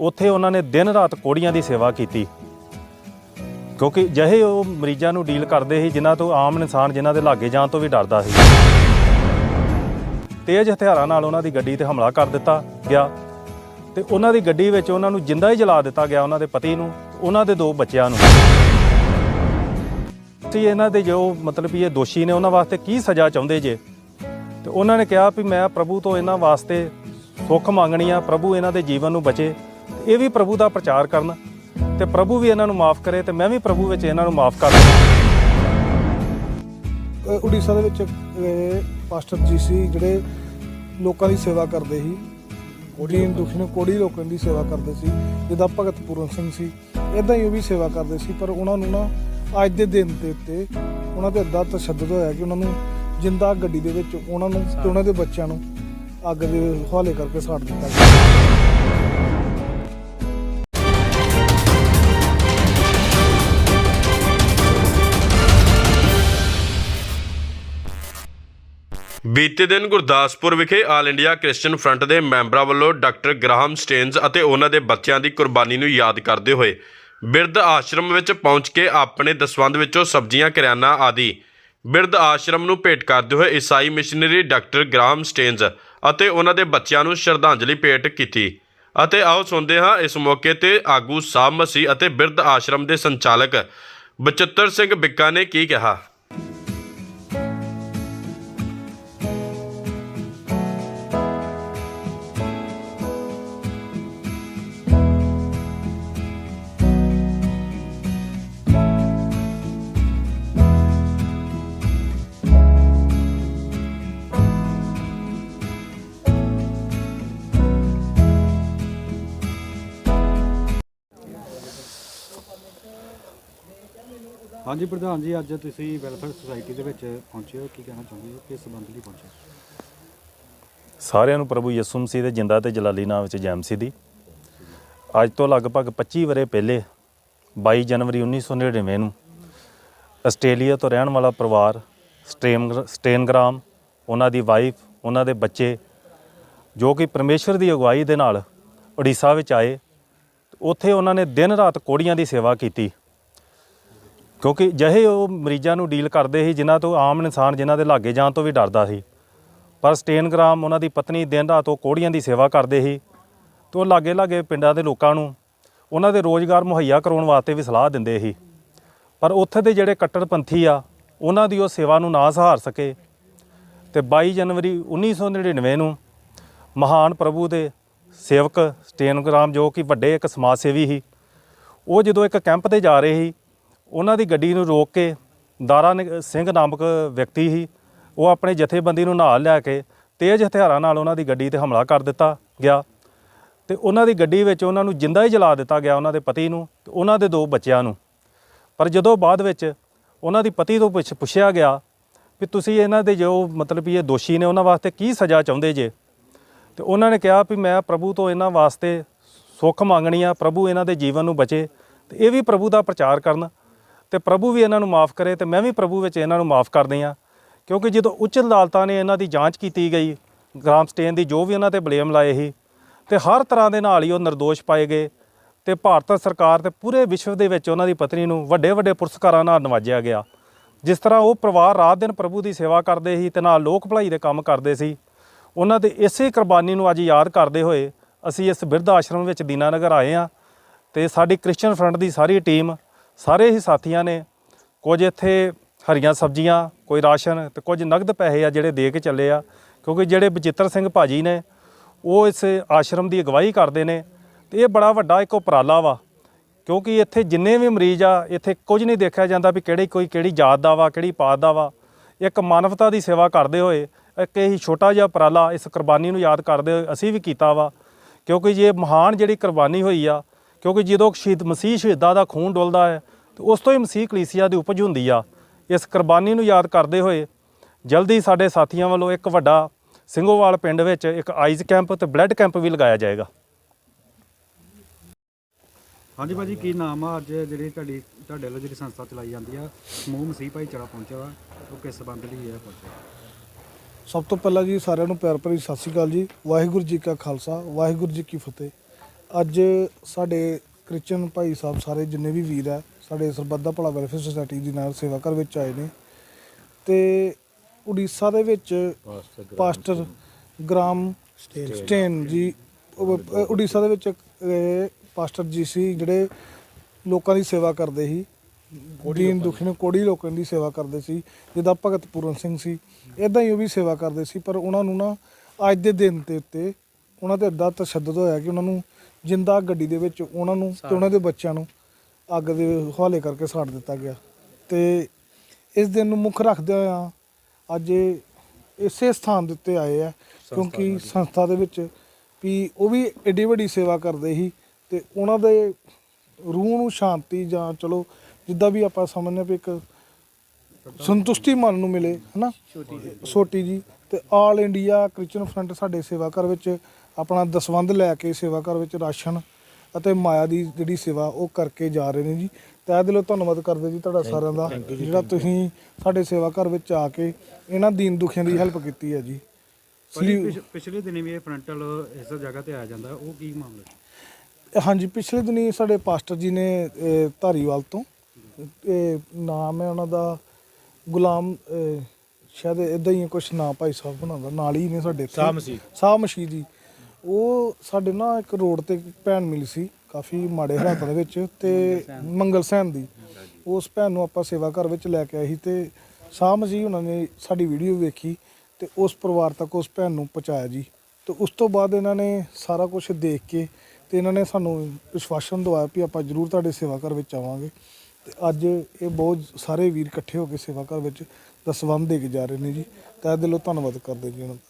ਉੱਥੇ ਉਹਨਾਂ ਨੇ ਦਿਨ ਰਾਤ ਕੋੜੀਆਂ ਦੀ ਸੇਵਾ ਕੀਤੀ। ਕਿਉਂਕਿ ਜਿਹੇ ਉਹ ਮਰੀਜ਼ਾਂ ਨੂੰ ਡੀਲ ਕਰਦੇ ਸੀ, ਜਿਨ੍ਹਾਂ ਤੋਂ ਆਮ ਇਨਸਾਨ ਜਿਨ੍ਹਾਂ ਦੇ ਲਾਗੇ ਜਾਣ ਤੋਂ ਵੀ ਡਰਦਾ ਸੀ। ਤੇਜ਼ ਹਥਿਆਰਾਂ ਨਾਲ ਉਹਨਾਂ ਦੀ ਗੱਡੀ ਤੇ ਹਮਲਾ ਕਰ ਦਿੱਤਾ ਗਿਆ ਤੇ ਉਹਨਾਂ ਦੀ ਗੱਡੀ ਵਿੱਚ ਉਹਨਾਂ ਨੂੰ ਜਿੰਦਾ ਹੀ ਜਲਾ ਦਿੱਤਾ ਗਿਆ ਉਹਨਾਂ ਦੇ ਪਤੀ ਨੂੰ, ਉਹਨਾਂ ਦੇ ਦੋ ਬੱਚਿਆਂ ਨੂੰ। ਤੇ ਇਹਨਾਂ ਦੇ ਜੋ ਮਤਲਬ ਵੀ ਇਹ ਦੋਸ਼ੀ ਨੇ ਉਹਨਾਂ ਵਾਸਤੇ ਕੀ ਸਜ਼ਾ ਚਾਹੁੰਦੇ ਜੇ? ਤੇ ਉਹਨਾਂ ਨੇ ਕਿਹਾ ਵੀ ਮੈਂ ਪ੍ਰਭੂ ਤੋਂ ਇਹਨਾਂ ਵਾਸਤੇ ਸੁੱਖ ਮੰਗਣੀ ਆ, ਪ੍ਰਭੂ ਇਹਨਾਂ ਦੇ ਜੀਵਨ ਨੂੰ ਬਚੇ। ਇਹ ਵੀ ਪ੍ਰਭੂ ਦਾ ਪ੍ਰਚਾਰ ਕਰਨ ਤੇ ਪ੍ਰਭੂ ਵੀ ਇਹਨਾਂ ਨੂੰ ਮਾਫ ਕਰੇ ਤੇ ਮੈਂ ਵੀ ਪ੍ਰਭੂ ਵਿੱਚ ਇਹਨਾਂ ਨੂੰ ਮਾਫ ਕਰ ਅ, ਉੜੀਸਾ ਦੇ ਵਿੱਚ ਪਾਸਟਰ ਜੀ ਸੀ ਜਿਹੜੇ ਲੋਕਾਂ ਦੀ ਸੇਵਾ ਕਰਦੇ ਸੀ। ਦੀਨ ਦੁਖੀ ਨੂੰ ਕੋੜੀ ਲੋਕਾਂ ਦੀ ਸੇਵਾ ਕਰਦੇ ਸੀ। ਜਿੱਦਾਂ ਭਗਤ ਪੂਰਨ ਸਿੰਘ ਸੀ ਇਦਾਂ ਹੀ ਉਹ ਵੀ ਸੇਵਾ ਕਰਦੇ ਸੀ। ਪਰ ਉਹਨਾਂ ਨੂੰ ਨਾ ਅੱਜ ਦੇ ਦਿਨ ਦੇ ਉੱਤੇ ਉਹਨਾਂ ਤੇ ਅੱਦਾ ਤਸ਼ੱਦਦ ਹੋਇਆ ਕਿ ਉਹਨਾਂ ਨੂੰ ਜਿੰਦਾ ਗੱਡੀ ਦੇ ਵਿੱਚ ਉਹਨਾਂ ਨੂੰ ਤੇ ਉਹਨਾਂ ਦੇ ਬੱਚਿਆਂ ਨੂੰ ਅੱਗ ਦੇ ਹਵਾਲੇ ਕਰਕੇ ਸਾੜ ਦਿੱਤਾ ਗਿਆ। ਬੀਤੇ ਦਿਨ ਗੁਰਦਾਸਪੁਰ ਵਿਖੇ ਆਲ ਇੰਡੀਆ ਕ੍ਰਿਸਚੀਅਨ ਫਰੰਟ ਦੇ ਮੈਂਬਰਾਂ ਵੱਲੋਂ ਡਾਕਟਰ ਗ੍ਰਾਹਮ ਸਟੇਨਜ਼ ਅਤੇ ਉਹਨਾਂ ਦੇ ਬੱਚਿਆਂ ਦੀ ਕੁਰਬਾਨੀ ਨੂੰ ਯਾਦ ਕਰਦੇ ਹੋਏ ਬਿਰਧ ਆਸ਼ਰਮ ਵਿੱਚ ਪਹੁੰਚ ਕੇ ਆਪਣੇ ਦਸਵੰਧ ਵਿੱਚੋਂ ਸਬਜ਼ੀਆਂ, ਕਰਿਆਨਾ ਆਦਿ ਬਿਰਧ ਆਸ਼ਰਮ ਨੂੰ ਭੇਟ ਕਰਦੇ ਹੋਏ ਈਸਾਈ ਮਿਸ਼ਨਰੀ ਡਾਕਟਰ ਗ੍ਰਾਹਮ ਸਟੇਨਜ਼ ਅਤੇ ਉਹਨਾਂ ਦੇ ਬੱਚਿਆਂ ਨੂੰ ਸ਼ਰਧਾਂਜਲੀ ਭੇਟ ਕੀਤੀ। ਅਤੇ ਆਓ ਸੁਣਦੇ ਹਾਂ ਇਸ ਮੌਕੇ ਤੇ ਆਗੂ ਸਾਹਿਬ ਮਸੀਹ ਅਤੇ ਬਿਰਧ ਆਸ਼ਰਮ ਦੇ ਸੰਚਾਲਕ ਬਚਿੱਤਰ ਸਿੰਘ ਬਿੱਕਾ ਨੇ ਕੀ ਕਿਹਾ। ਹਾਂਜੀ ਪ੍ਰਧਾਨ ਜੀ, ਅੱਜ ਤੁਸੀਂ ਵੈਲਫੇਅਰ ਸੁਸਾਇਟੀ ਦੇ ਵਿੱਚ ਪਹੁੰਚੇ ਹੋ। ਕੀ ਕਹਿਣਾ ਚਾਹੁੰਦੇ ਹੋ? ਕਿਸ ਸੰਬੰਧ ਲਈ ਪਹੁੰਚੇ ਸਾਰਿਆਂ ਨੂੰ ਪ੍ਰਭੂ ਯਿਸੂ ਮਸੀਹ ਦੇ ਜਿੰਦਾ ਤੇ ਜਲਾਲੀ ਨਾਮ ਵਿੱਚ ਜੈ ਮਸੀਹ ਦੀ। ਅੱਜ ਤੋਂ ਲਗਭਗ 25 ਵਰੇ ਪਹਿਲੇ 22 ਜਨਵਰੀ 1999 ਨੂੰ ਆਸਟ੍ਰੇਲੀਆ ਤੋਂ ਰਹਿਣ ਵਾਲਾ ਪਰਿਵਾਰ ਸਟੇਮ ਸਟੇਨਗ੍ਰਾਮ, ਉਹਨਾਂ ਦੀ ਵਾਈਫ ਉਹਨਾਂ ਦੇ ਬੱਚੇ, ਜੋ ਕਿ ਪਰਮੇਸ਼ਵਰ ਦੀ ਅਗਵਾਈ ਦੇ ਨਾਲ ਉੜੀਸਾ ਵਿੱਚ ਆਏ, ਉੱਥੇ ਉਹਨਾਂ ਨੇ ਦਿਨ ਰਾਤ ਕੋੜੀਆਂ ਦੀ ਸੇਵਾ ਕੀਤੀ। ਕਿਉਂਕਿ ਜਿਹੇ ਉਹ ਮਰੀਜ਼ਾਂ ਨੂੰ ਡੀਲ ਕਰਦੇ ਸੀ, ਜਿਨ੍ਹਾਂ ਤੋਂ ਆਮ ਇਨਸਾਨ ਜਿਨ੍ਹਾਂ ਦੇ ਲਾਗੇ ਜਾਣ ਤੋਂ ਵੀ ਡਰਦਾ ਸੀ। ਪਰ ਸਟੇਨਗ੍ਰਾਮ ਉਹਨਾਂ ਦੀ ਪਤਨੀ ਦਿਨ ਰਾਤ ਉਹ ਕੋੜੀਆਂ ਦੀ ਸੇਵਾ ਕਰਦੇ ਸੀ ਤੇ ਉਹ ਲਾਗੇ ਲਾਗੇ ਪਿੰਡਾਂ ਦੇ ਲੋਕਾਂ ਨੂੰ ਉਹਨਾਂ ਦੇ ਰੋਜ਼ਗਾਰ ਮੁਹੱਈਆ ਕਰਾਉਣ ਵਾਸਤੇ ਵੀ ਸਲਾਹ ਦਿੰਦੇ ਸੀ। ਪਰ ਉੱਥੇ ਦੇ ਜਿਹੜੇ ਕੱਟੜਪੰਥੀ ਆ, ਉਹਨਾਂ ਦੀ ਉਹ ਸੇਵਾ ਨੂੰ ਨਾ ਸਹਾਰ ਸਕੇ ਤੇ 22 ਜਨਵਰੀ 1999 ਨੂੰ ਮਹਾਨ ਪ੍ਰਭੂ ਦੇ ਸੇਵਕ ਸਟੇਨਗ੍ਰਾਮ ਜੋ ਕਿ ਵੱਡੇ ਇੱਕ ਸਮਾਜ ਸੇਵੀ ਸੀ, ਉਹ ਜਦੋਂ ਇੱਕ ਕੈਂਪ ਤੇ ਜਾ ਰਹੇ ਸੀ ਉਹਨਾਂ ਦੀ ਗੱਡੀ ਨੂੰ ਰੋਕ ਕੇ ਦਾਰਾ ਨਿ- ਸਿੰਘ ਨਾਮਕ ਵਿਅਕਤੀ ਸੀ ਉਹ ਆਪਣੇ ਜਥੇਬੰਦੀ ਨੂੰ ਨਾਲ ਲੈ ਕੇ ਤੇਜ਼ ਹਥਿਆਰਾਂ ਨਾਲ ਉਹਨਾਂ ਦੀ ਗੱਡੀ ਤੇ ਹਮਲਾ ਕਰ ਦਿੱਤਾ ਗਿਆ ਤੇ ਉਹਨਾਂ ਦੀ ਗੱਡੀ ਵਿੱਚ ਉਹਨਾਂ ਨੂੰ ਜਿੰਦਾ ਹੀ ਜਲਾ ਦਿੱਤਾ ਗਿਆ ਉਹਨਾਂ ਦੇ ਪਤੀ ਨੂੰ ਤੇ ਉਹਨਾਂ ਦੇ ਦੋ ਬੱਚਿਆਂ ਨੂੰ। ਪਰ ਜਦੋਂ ਬਾਅਦ ਵਿੱਚ ਉਹਨਾਂ ਦੀ ਪਤੀ ਤੋਂ ਪੁੱਛ- ਪੁੱਛਿਆ ਗਿਆ ਵੀ ਤੁਸੀਂ ਇਹਨਾਂ ਦੇ ਜੋ ਮਤਲਬ ਵੀ ਇਹ ਦੋਸ਼ੀ ਨੇ ਉਹਨਾਂ ਵਾਸਤੇ ਕੀ ਸਜ਼ਾ ਚਾਹੁੰਦੇ ਜੇ? ਤੇ ਉਹਨਾਂ ਨੇ ਕਿਹਾ ਵੀ ਮੈਂ ਪ੍ਰਭੂ ਤੋਂ ਇਹਨਾਂ ਵਾਸਤੇ ਸੁੱਖ ਮੰਗਣੀ ਆ, ਪ੍ਰਭੂ ਇਹਨਾਂ ਦੇ ਜੀਵਨ ਨੂੰ ਬਚੇ ਤੇ ਇਹ ਵੀ ਪ੍ਰਭੂ ਦਾ ਪ੍ਰਚਾਰ ਕਰਨ ਤੇ ਪ੍ਰਭੂ ਵੀ ਇਹਨਾਂ ਨੂੰ ਮਾਫ ਕਰੇ ਤੇ ਮੈਂ ਵੀ ਪ੍ਰਭੂ ਵਿੱਚ ਇਹਨਾਂ ਨੂੰ ਮਾਫ ਕਰਦੇ ਆ ਕਿਉਂਕਿ ਜਦੋਂ ਉੱਚ ਅਦਾਲਤਾਂ ਨੇ ਇਹਨਾਂ ਦੀ ਜਾਂਚ ਕੀਤੀ ਗਈ, ਗ੍ਰਾਮ ਸਟੇਨ ਦੀ ਜੋ ਵੀ ਉਹਨਾਂ ਤੇ ਬਲੇਮ ਲਾਏ ਸੀ, ਤੇ ਹਰ ਤਰ੍ਹਾਂ ਦੇ ਨਾਲ ਹੀ ਉਹ ਨਿਰਦੋਸ਼ ਪਾਏ ਗਏ ਤੇ ਭਾਰਤ ਸਰਕਾਰ ਤੇ ਪੂਰੇ ਵਿਸ਼ਵ ਦੇ ਵਿੱਚ ਉਹਨਾਂ ਦੀ ਪਤਨੀ ਨੂੰ ਵੱਡੇ ਵੱਡੇ ਪੁਰਸਕਾਰਾਂ ਨਾਲ ਨਵਾਜਿਆ ਗਿਆ। ਜਿਸ ਤਰ੍ਹਾਂ ਉਹ ਪਰਿਵਾਰ ਰਾਤ ਦਿਨ ਪ੍ਰਭੂ ਦੀ ਸੇਵਾ ਕਰਦੇ ਸੀ ਤੇ ਨਾਲ ਲੋਕ ਭਲਾਈ ਦੇ ਕੰਮ ਕਰਦੇ ਸੀ, ਉਹਨਾਂ ਦੇ ਇਸੇ ਕੁਰਬਾਨੀ ਨੂੰ ਅੱਜ ਯਾਦ ਕਰਦੇ ਹੋਏ ਅਸੀਂ ਇਸ ਬਿਰਧ ਆਸ਼ਰਮ ਵਿੱਚ ਦੀਨਾਨਗਰ ਆਏ ਆ ਤੇ ਸਾਡੀ ਕ੍ਰਿਸਚੀਅਨ ਫਰੰਟ ਦੀ ਸਾਰੀ ਟੀਮ ਸਾਰੇ ਹੀ ਸਾਥੀਆਂ ਨੇ, ਕੁਝ ਇੱਥੇ ਹਰੀਆਂ ਸਬਜ਼ੀਆਂ, ਕੋਈ ਰਾਸ਼ਨ ਤੇ ਕੁਝ ਨਗਦ ਪੈਸੇ ਆ ਜਿਹੜੇ ਦੇ ਕੇ ਚੱਲੇ ਆ, ਕਿਉਂਕਿ ਜਿਹੜੇ ਬਚਿੱਤਰ ਸਿੰਘ ਭਾਜੀ ਨੇ, ਉਹ ਇਸ ਆਸ਼ਰਮ ਦੀ ਅਗਵਾਈ ਕਰਦੇ ਨੇ ਤੇ ਇਹ ਬੜਾ ਵੱਡਾ ਇੱਕ ਉਪਰਾਲਾ ਵਾ, ਕਿਉਂਕਿ ਇੱਥੇ ਜਿੰਨੇ ਵੀ ਮਰੀਜ਼ ਆ, ਇੱਥੇ ਕੁਝ ਨਹੀਂ ਦੇਖਿਆ ਜਾਂਦਾ ਵੀ ਕਿਹੜੀ ਕੋਈ ਕਿਹੜੀ ਜਾਤ ਦਾ ਵਾ, ਕਿਹੜੀ ਪਾਤ ਦਾ ਵਾ। ਇੱਕ ਮਾਨਵਤਾ ਦੀ ਸੇਵਾ ਕਰਦੇ ਹੋਏ, ਇੱਕ ਇਹ ਛੋਟਾ ਜਿਹਾ ਉਪਰਾਲਾ ਇਸ ਕੁਰਬਾਨੀ ਨੂੰ ਯਾਦ ਕਰਦੇ ਹੋਏ ਅਸੀਂ ਵੀ ਕੀਤਾ ਵਾ, ਕਿਉਂਕਿ ਜੇ ਮਹਾਨ ਜਿਹੜੀ ਕੁਰਬਾਨੀ ਹੋਈ ਆ ਕਿਉਂਕਿ ਜਦੋਂ ਸ਼ਹੀਦ ਮਸੀਹ ਸ਼ਹੀਦਾਂ ਦਾ ਖੂਨ ਡੁੱਲਦਾ ਹੈ ਤੇ ਉਸ ਤੋਂ ਹੀ ਮਸੀਹ ਕਲੀਸਿਆ ਦੀ ਉਪਜ ਹੁੰਦੀ ਆ। ਇਸ ਕੁਰਬਾਨੀ ਨੂੰ ਯਾਦ ਕਰਦੇ ਹੋਏ ਜਲਦੀ ਸਾਡੇ ਸਾਥੀਆਂ ਵੱਲੋਂ ਇੱਕ ਵੱਡਾ ਸਿੰਘੋਵਾਲ ਪਿੰਡ ਵਿੱਚ ਇੱਕ ਆਈਜ਼ ਕੈਂਪ ਤੇ ਬਲੱਡ ਕੈਂਪ ਵੀ ਲਗਾਇਆ ਜਾਏਗਾ। ਹਾਂਜੀ ਭਾਜੀ ਕੀ ਨਾਮ ਆ? ਅੱਜ ਜਿਹੜੀ ਤੁਹਾਡੀ ਤੁਹਾਡੇ ਵੱਲੋਂ ਜਿਹੜੀ ਸੰਸਥਾ ਚਲਾਈ ਜਾਂਦੀ ਆ ਸਮੂਹ ਮਸੀਹ ਭਾਈਚਾਰਾ ਪਹੁੰਚਿਆ ਵਾ ਉਹ ਕਿਸ ਸੰਬੰਧ ਲਈ ਹੈ ਪਹੁੰਚਿਆ? ਸਭ ਤੋਂ ਪਹਿਲਾਂ ਜੀ ਸਾਰਿਆਂ ਨੂੰ ਪਿਆਰ ਭਰੀ ਸਤਿ ਸ਼੍ਰੀ ਅਕਾਲ ਜੀ। ਵਾਹਿਗੁਰੂ ਜੀ ਕਾ ਖਾਲਸਾ ਵਾਹਿਗੁਰੂ ਜੀ ਕੀ ਫਤਿਹ। ਅੱਜ ਸਾਡੇ ਕ੍ਰਿਸਚਨ ਭਾਈ ਸਾਹਿਬ ਸਾਰੇ ਜਿੰਨੇ ਵੀ ਵੀਰ ਆ ਸਾਡੇ ਸਰਬੱਤ ਦਾ ਭਲਾ ਵੈਲਫੇਅਰ ਸੁਸਾਇਟੀ ਦੇ ਨਾਲ ਸੇਵਾ ਕਰ ਵਿੱਚ ਆਏ ਨੇ। ਤੇ ਉੜੀਸਾ ਦੇ ਵਿੱਚ ਪਾਸਟਰ ਗ੍ਰਾਮ ਸਟੇਨ ਜੀ। ਉੜੀਸਾ ਦੇ ਵਿੱਚ ਅ, ਪਾਸਟਰ ਜੀ ਸੀ ਜਿਹੜੇ ਲੋਕਾਂ ਦੀ ਸੇਵਾ ਕਰਦੇ ਸੀ। ਦੀਨ ਦੁਖੀ ਨੂੰ ਕੋੜੀ ਲੋਕਾਂ ਦੀ ਸੇਵਾ ਕਰਦੇ ਸੀ ਜਿੱਦਾਂ ਭਗਤ ਪੂਰਨ ਸਿੰਘ ਸੀ ਇਦਾਂ ਹੀ ਉਹ ਵੀ ਸੇਵਾ ਕਰਦੇ ਸੀ ਪਰ ਉਹਨਾਂ ਨੂੰ ਨਾ ਅੱਜ ਦੇ ਦਿਨ ਦੇ ਉੱਤੇ ਉਹਨਾਂ ਤੇ ਅੱਦਾ ਤਸ਼ੱਦਦ ਹੋਇਆ ਕਿ ਉਹਨਾਂ ਨੂੰ ਜਿੰਦਾ ਗੱਡੀ ਦੇ ਵਿੱਚ ਉਹਨਾਂ ਨੂੰ ਤੇ ਉਹਨਾਂ ਦੇ ਬੱਚਿਆਂ ਨੂੰ ਅੱਗ ਦੇ ਹਵਾਲੇ ਕਰਕੇ ਸਾੜ ਦਿੱਤਾ ਗਿਆ। ਤੇ ਇਸ ਦਿਨ ਨੂੰ ਮੁੱਖ ਰੱਖਦੇ ਹੋਇਆ ਅੱਜ ਇਸੇ ਸਥਾਨ ਦੇ ਉੱਤੇ ਆਏ ਆ ਕਿਉਂਕਿ ਸੰਸਥਾ ਦੇ ਵਿੱਚ ਵੀ ਉਹ ਵੀ ਏਡੀ ਵੱਡੀ ਸੇਵਾ ਕਰਦੇ ਸੀ ਤੇ ਉਹਨਾਂ ਦੇ ਰੂਹ ਨੂੰ ਸ਼ਾਂਤੀ ਜਾਂ ਚਲੋ ਜਿੱਦਾਂ ਵੀ ਆਪਾਂ ਸਮਝਦੇ ਹਾਂ ਵੀ ਇੱਕ ਸੰਤੁਸ਼ਟੀ ਮਨ ਨੂੰ ਮਿਲੇ ਹਨਾ? ਛੋਟੀ ਜੀ ਤੇ ਆਲ ਇੰਡੀਆ ਕ੍ਰਿਸਚੀਅਨ ਫਰੰਟ ਸਾਡੇ ਸੇਵਾ ਘਰ ਵਿੱਚ ਆਪਣਾ ਦਸਵੰਧ ਲੈ ਕੇ ਸੇਵਾ ਘਰ ਵਿੱਚ ਰਾਸ਼ਨ ਅਤੇ ਮਾਇਆ ਦੀ ਜਿਹੜੀ ਸੇਵਾ ਉਹ ਕਰਕੇ ਜਾ ਰਹੇ ਨੇ ਜੀ। ਤਹਿ ਦਿਲੋਂ ਧੰਨਵਾਦ ਕਰਦੇ ਜੀ ਤੁਹਾਡਾ ਸਾਰਿਆਂ ਦਾ ਜਿਹੜਾ ਤੁਸੀਂ ਸਾਡੇ ਸੇਵਾ ਘਰ ਵਿੱਚ ਆ ਕੇ ਇਹਨਾਂ ਦੀਨ ਦੁਖੀਆਂ ਦੀ ਹੈਲਪ ਕੀਤੀ ਹੈ ਜੀ। ਪਿਛ- ਪਿਛਲੇ ਦਿਨੀ ਵੀ ਇਹ ਫਰੰਟਲ ਇਸ ਜਗ੍ਹਾ ਤੇ ਆ ਜਾਂਦਾ ਉਹ ਕੀ ਮਾਮਲਾ ਹੈ? ਹਾਂਜੀ ਪਿਛਲੇ ਦਿਨੀ ਸਾਡੇ ਪਾਸਟਰ ਜੀ ਨੇ ਅਹ, ਧਾਰੀਵਾਲ ਤੋਂ ਇਹ ਨਾਮ ਹੈ ਉਹਨਾਂ ਦਾ ਗੁਲਾਮ ਅਹ, ਸ਼ਾਇਦ ਇਦਾਂ ਹੀ ਕੁਝ ਨਾਮ ਭਾਈ ਸਾਹਿਬ ਬਣਾਉਂਦਾ ਨਾਲ ਹੀ ਨੇ ਸਾਡੇ ਸਾਹ ਮਸੀਹ। ਸਾਹ ਮਸੀਹ ਜੀ। ਉਹ ਸਾਡੇ ਨਾ ਇੱਕ ਰੋਡ ਤੇ ਇੱਕ ਭੈਣ ਮਿਲੀ ਸੀ, ਕਾਫੀ ਮਾੜੇ ਹਾਲਾਤਾਂ ਦੇ ਵਿੱਚ ਤੇ ਮੰਗਲ ਸੈਨ ਦੀ। ਉਸ ਭੈਣ ਨੂੰ ਆਪਾਂ ਸੇਵਾ ਘਰ ਵਿੱਚ ਲੈ ਕੇ ਆਏ ਸੀ ਤੇ ਸਾਹ ਮਸੀਹ ਉਹਨਾਂ ਨੇ ਸਾਡੀ ਵੀਡੀਓ ਵੇਖੀ ਤੇ ਉਸ ਪਰਿਵਾਰ ਤੱਕ ਉਸ ਭੈਣ ਨੂੰ ਪਹੁੰਚਾਇਆ ਜੀ। ਤੇ ਉਸ ਤੋਂ ਬਾਅਦ ਇਹਨਾਂ ਨੇ ਸਾਰਾ ਕੁਝ ਦੇਖ ਕੇ ਤੇ ਇਹਨਾਂ ਨੇ ਸਾਨੂੰ ਵਿਸ਼ਵਾਸਨ ਦਵਾਇਆ ਵੀ ਆਪਾਂ ਜ਼ਰੂਰ ਤੁਹਾਡੇ ਸੇਵਾ ਘਰ ਵਿੱਚ ਆਵਾਂਗੇ। ਤੇ ਅੱਜ ਇਹ ਬਹੁਤ ਸਾਰੇ ਵੀਰ ਇਕੱਠੇ ਹੋ ਕੇ ਸੇਵਾ ਘਰ ਵਿੱਚ ਦਸਵੰਧ ਦੇ ਕੇ ਜਾ ਰਹੇ ਨੇ ਜੀ। ਤਹਿ ਦਿਲੋਂ ਧੰਨਵਾਦ ਕਰਦੇ ਜੀ ਉਹਨਾਂ ਦਾ।